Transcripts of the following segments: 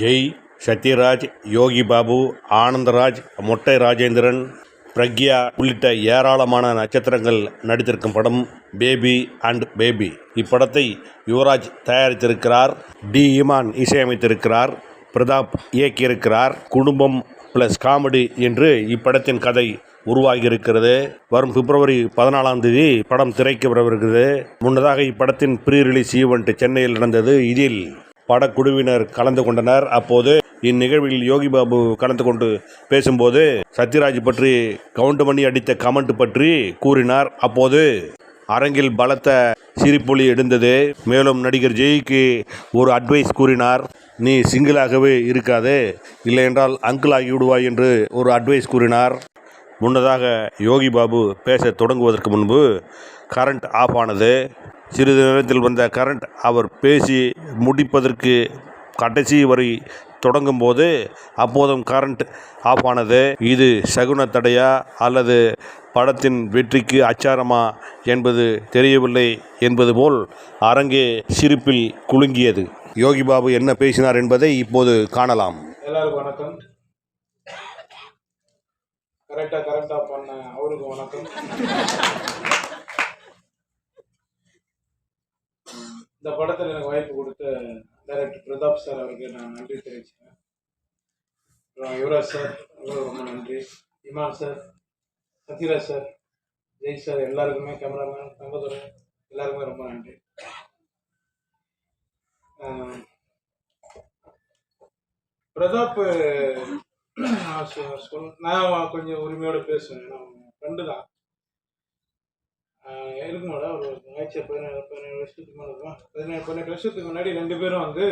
ஜெய் சத்யராஜ் யோகி பாபு ஆனந்தராஜ் மொட்டை ராஜேந்திரன் பிரக்யா உள்ளிட்ட ஏராளமான நட்சத்திரங்கள் நடித்திருக்கும் படம் பேபி அண்ட் பேபி. இப்படத்தை யுவராஜ் தயாரித்திருக்கிறார் டி இமான் இசையமைத்திருக்கிறார் பிரதாப் இயக்கியிருக்கிறார் குடும்பம் ப்ளஸ் காமெடி என்று இப்படத்தின் கதை உருவாகியிருக்கிறது. வரும் பிப்ரவரி பதினாலாம் தேதி படம் திரைக்கு வரவிருக்கிறது. முன்னதாக இப்படத்தின் ப்ரீ ரிலீஸ் ஈவெண்ட் சென்னையில் நடந்தது இதில். படக்குழுவினர் கலந்து கொண்டனர். அப்போது இந்நிகழ்வில் யோகி பாபு கலந்து கொண்டு பேசும்போது சத்யராஜ் பற்றி கவுண்டமணி அடித்த கமெண்ட் பற்றி கூறினார். அப்போது அரங்கில் பலத்த சிரிப்பொலி எழுந்தது. மேலும் நடிகர் ஜெய்க்கு ஒரு அட்வைஸ் கூறினார். நீ சிங்கிளாகவே இருக்காதே. இல்லையென்றால் அங்கிள் ஆகிவிடுவாய் என்று ஒரு அட்வைஸ் கூறினார். முன்னதாக யோகி பாபு பேச தொடங்குவதற்கு முன்பு கரண்ட் ஆஃப் ஆனது. சிறிது நேரத்தில் வந்த கரண்ட் அவர் பேசி முடிப்பதற்கு கடைசி வரை தொடங்கும் போது அப்போதும் கரண்ட் ஆஃப் ஆனது இது சகுன தடையா அல்லது படத்தின் வெற்றிக்கு அச்சாரமா என்பது தெரியவில்லை என்பது போல் அரங்கே சிரிப்பில் குலுங்கியது. யோகி பாபு என்ன பேசினார் என்பதை இப்போது காணலாம். எல்லாருக்கும் வணக்கம். கரெக்டாக கரெக்டாக பண்ண அவருக்கும் வணக்கம். இந்த படத்தில் எனக்கு வாய்ப்பு கொடுத்த டைரக்டர் பிரதாப் சார் அவருக்கு நான் நன்றி தெரிவிச்சுக்கிறேன். அப்புறம் யுவராஜ் சார் ரொம்ப நன்றி. Imman sir Sathyaraj sir Jai sir எல்லாருக்குமே கேமராமேன் தங்கதுரை எல்லாருக்குமே ரொம்ப நன்றி. பிரதாப் நான் நான் கொஞ்சம் உரிமையோடு பேசுவேன். ஏன்னா ஃப்ரெண்டு தான். இருக்குமாடா ஒரு ஆயிடுச்சு பதினேழு பதினேழு வருஷத்துக்கு மேலே இருக்கும். பதினேழு பதினெட்டு வருஷத்துக்கு முன்னாடி ரெண்டு பேரும் வந்து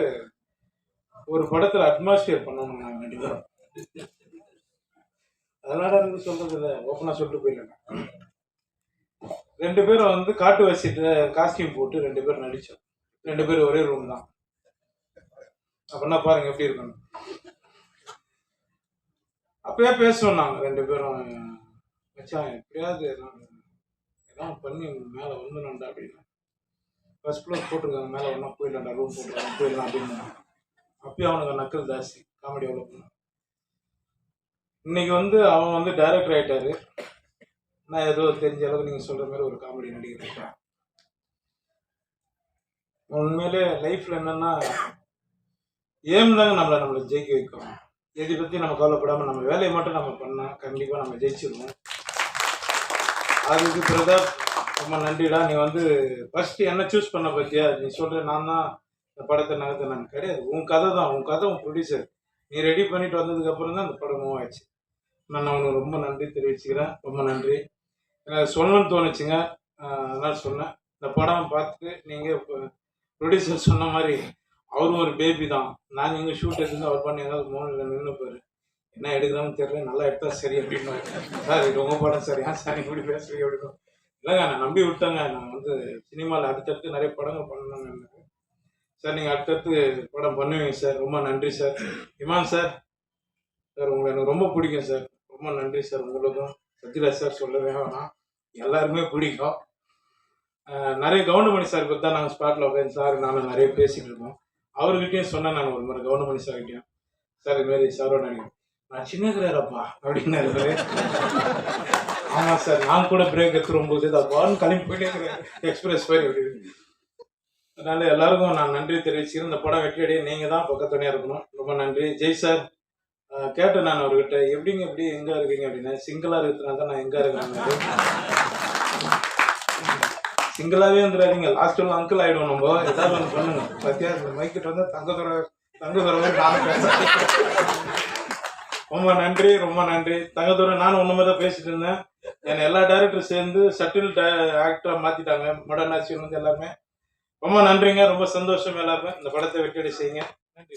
ஒரு படத்தில் அட்மாஸ்பியர் பண்ணணும் நாங்கள் ரெண்டு அதனால இருந்து சொல்றது இல்லை ஓப்பனாக சொல்லிட்டு போயிடலாம். ரெண்டு பேரும் வந்து காட்டு வச்சுட்டு காஸ்டியூம் போட்டு ரெண்டு பேரும் நடித்தோம் ரெண்டு பேரும் ஒரே ரூம் தான். அப்படின்னா பாருங்க எப்படி இருக்கணும். அப்பயே பேசுவோம் நாங்கள் ரெண்டு பேரும். வச்சா எப்படியாவது தான் பண்ணி மேலே நண்டா அப்படின்னு. ஃபஸ்ட் ஃப்ளோர் போட்டிருக்காங்க மேலே ஒன்றா போயிடலாம்டா ரூம் போட்டுருக்காங்க போயிடலாம் அப்படின்னு அப்பயும் அவனுக்கு நக்கல் ஜாஸ்தி காமெடி எவ்வளோ பண்ணான் இன்னைக்கு வந்து அவன் வந்து டைரக்டர் ஆகிட்டாரு நான் ஏதோ தெரிஞ்ச அளவுக்கு நீங்கள் சொல்கிற மாதிரி ஒரு காமெடி நடிகர் ஆயிட்டேன். உண்மையிலே லைஃப்பில் என்னென்னா ஏம் தாங்க நம்மளை நம்மளை ஜெயிக்க வைக்கும். எதை பற்றி நம்ம கவலைப்படாமல் நம்ம வேலையை மட்டும் நம்ம பண்ணால் கண்டிப்பாக நம்ம ஜெயிச்சிருவோம். அதுக்கு பிரதாப் ரொம்ப நன்றிடா. நீ வந்து ஃபர்ஸ்ட் என்ன சூஸ் பண்ண பத்தியா? நீ சொல்ற நான் தான் இந்த படத்தை நகர்த்த நான் கிடையாது. உன் கதை தான். உன் கதை உன் ப்ரொடியூசர் நீ ரெடி பண்ணிட்டு வந்ததுக்கு அப்புறம் தான் அந்த படம் மூவ் ஆயிடுச்சு. நான் அவனுக்கு ரொம்ப நன்றி தெரிவிச்சுக்கிறேன். ரொம்ப நன்றி. எனக்கு சொல்லணும்னு தோணுச்சுங்க. அதனால சொன்னேன். இந்த படம் பார்த்துட்டு நீங்கள் ப்ரொடியூசர் சொன்ன மாதிரி அவரும் ஒரு பேபி தான். நாங்கள் எங்கள் ஷூட் எடுத்து அவர் பண்ணி எங்காவது மோனில் நின்றுப்பாரு என்ன எடுக்கிறான்னு தெரியல நல்லா எடுத்தா சரி அப்படின்னு சார் இது உங்கள் படம் சார். ஏன் சார் இப்படி பேசுறீங்க? அப்படின்னு இல்லைங்க நான் நம்பி விட்டேங்க. நான் வந்து சினிமாவில் அடுத்தடுத்து நிறைய படங்கள் பண்ணணும்னு சார் நீங்கள் அடுத்தடுத்து படம் பண்ணுவீங்க சார். ரொம்ப நன்றி சார். இமான் சார் சார் உங்களை எனக்கு ரொம்ப பிடிக்கும் சார். ரொம்ப நன்றி சார் உங்களுக்கும். சத்யராஜ் சார் சொல்லவே வேணாம். எல்லாருமே பிடிக்கும். நிறைய கவுண்டமணி சார் பற்றி தான் நாங்கள் ஸ்பாட்டில் உட்காந்து சார் நானும் நிறைய பேசிகிட்டு இருக்கோம். அவர்கிட்டயும் சொன்னேன் நான் ஒரு மாதிரி கவுண்டமணி சார்கிட்டயும். சார் இதுமாரி சாரோட நினைக்கிறேன் நான் சின்னகிறாரப்பா அப்படின்னாரு ஆமா சார் நான் கூட பிரேக் எடுத்துரும் போது அப்பான்னு கிளம்பி போயிட்டே எக்ஸ்பிரஸ் போய் அப்படின்னு அதனால எல்லாருக்கும் நான் நன்றி தெரிவிச்சுக்கிறேன். இந்த படம் வெற்றியடைய நீங்க தான் பக்கத்துணையா இருக்கணும். ரொம்ப நன்றி. ஜெய் சார் கேட்டேன் நான் அவர்கிட்ட. எப்படிங்க எப்படி எங்க இருக்கீங்க அப்படின்னா. சிங்கிளா இருக்கிறதுனால தான் நான் எங்க இருக்கிறேன் சிங்கிளாவே இருந்துடாதீங்க. லாஸ்ட் ஒன்று அங்கிள் ஆயிடும் நம்ம. ஏதாவது ஒன்று பண்ணுங்க. பத்தியா மைக்கிட்ட வந்து தங்கதுற தங்க நானும் பேசுறேன். ரொம்ப நன்றி ரொம்ப நன்றி. தங்கத்தோட நானும் ஒன்றுமே தான் பேசிட்டு இருந்தேன். என்னை எல்லா டேரக்டரும் சேர்ந்து சட்டில் ஆக்டராக மாற்றிட்டாங்க மாடர்ன் ஆக்ஷன் வந்து எல்லாமே ரொம்ப நன்றிங்க ரொம்ப சந்தோஷம் எல்லாருமே இந்த படத்தை வெட்டடி செய்யுங்க நன்றி.